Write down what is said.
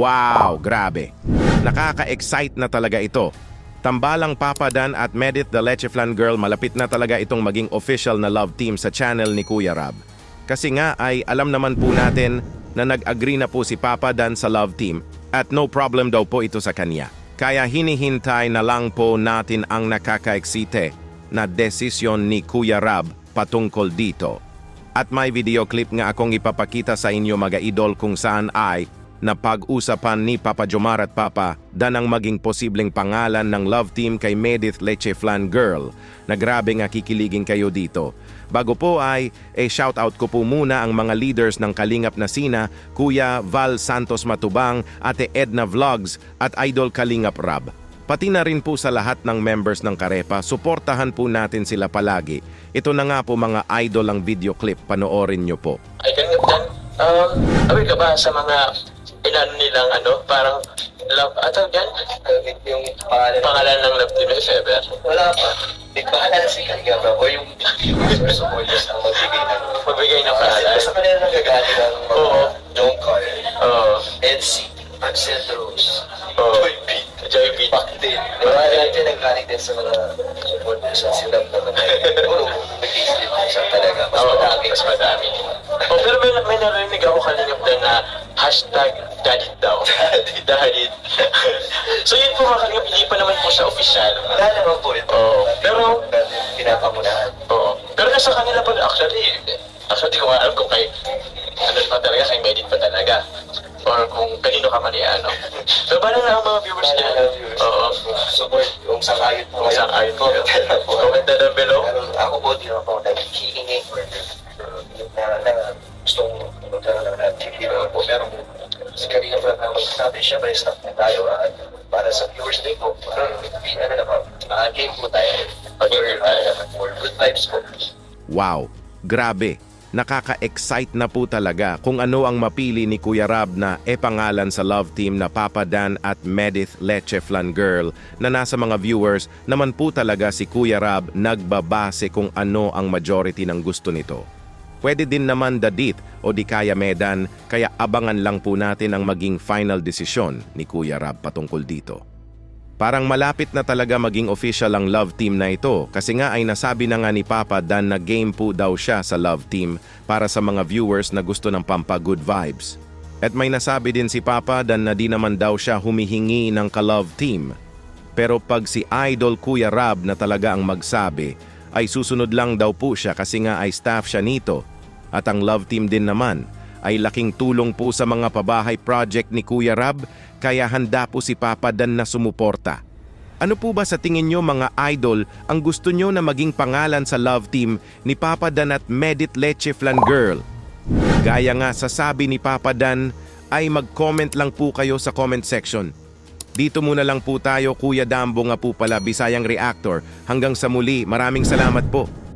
Wow, grabe. Nakaka-excite na talaga ito. Tambalang Papa Dan at Medit the Leche Flan Girl malapit na talaga itong maging official na love team sa channel ni Kuya Rab. Kasi nga ay alam naman po natin na nag-agree na po si Papa Dan sa love team at no problem daw po ito sa kanya. Kaya hinihintay na lang po natin ang nakaka-excite na desisyon ni Kuya Rab patungkol dito. At may video clip nga akong ipapakita sa inyo mga idol kung saan ay na pag-usapan ni Papa Jomar at Papa dan ang maging posibleng pangalan ng love team kay Medith Leche Flan Girl na grabe nga kikiligin kayo dito. Bago po ay, eh shoutout ko po muna ang mga leaders ng Kalingap na Sina, Kuya Val Santos Matubang, Ate Edna Vlogs at Idol Kalingap Rab. Pati na rin po sa lahat ng members ng Karepa, suportahan po natin sila palagi. Ito na nga po mga idol ang video clip, panoorin nyo po. Ay, ganyan. Um, aware ka ba sa mga ilan nilang ano, parang love, ato yan? yung pangalan. Pangalan ng love team, if ever. Wala pa. Di ba alala si Kagaba o yung gusto mo just ang magbigay ng Magbigay ng Kasi pangalan. sa kanila nagagaling ang mga Oo. John Carl, Oo. Elsie, Axel Rose, Oo. Joy P. Joy P. Back din. Di ba natin naggaling din sa mga supporters sa silang na talaga. Mas Oo, mas madami. Oh, pero may, may narinig ako kalingap din na hashtag dadit daw. dadit. so yun po mga kalingap, hindi pa naman po siya official. Wala naman po ito. Oo. Pero- pinapamunahan. Oo. Pero nasa kanila pa actually, actually di ko nga alam kung kay, ano pa talaga, kay Medit pa talaga. Or kung kanino ka man ano. So, paano na ang mga viewers niya? Oo. Support yung sang-ayot po. Kung saan ayon po. Comment na po. Comment na down below. Pero ako po, di naman po naghihingi or uh, na, na gustong magkaroon ng naman po, po. Si Karina pa na magsasabi may stop na tayo at para sa viewers din po. Uh, ano naman, uh, game po tayo. Good vibes po. Wow, grabe. Nakaka-excite na po talaga kung ano ang mapili ni Kuya Rab na e pangalan sa love team na Papa Dan at Medith Leche Flan Girl na nasa mga viewers naman po talaga si Kuya Rab nagbabase kung ano ang majority ng gusto nito. Pwede din naman Dadit o di kaya Medan kaya abangan lang po natin ang maging final desisyon ni Kuya Rab patungkol dito. Parang malapit na talaga maging official ang love team na ito kasi nga ay nasabi na nga ni Papa Dan na game po daw siya sa love team para sa mga viewers na gusto ng pampa good vibes. At may nasabi din si Papa Dan na di naman daw siya humihingi ng ka-love team. Pero pag si Idol Kuya Rab na talaga ang magsabi, ay susunod lang daw po siya kasi nga ay staff siya nito. At ang love team din naman ay laking tulong po sa mga pabahay project ni Kuya Rab kaya handa po si Papa Dan na sumuporta. Ano po ba sa tingin nyo mga idol ang gusto nyo na maging pangalan sa love team ni Papa Dan at Medit Leche Flan Girl? Gaya nga sa sabi ni Papa Dan ay mag-comment lang po kayo sa comment section. Dito muna lang po tayo Kuya Dambo nga po pala Bisayang Reactor. Hanggang sa muli maraming salamat po.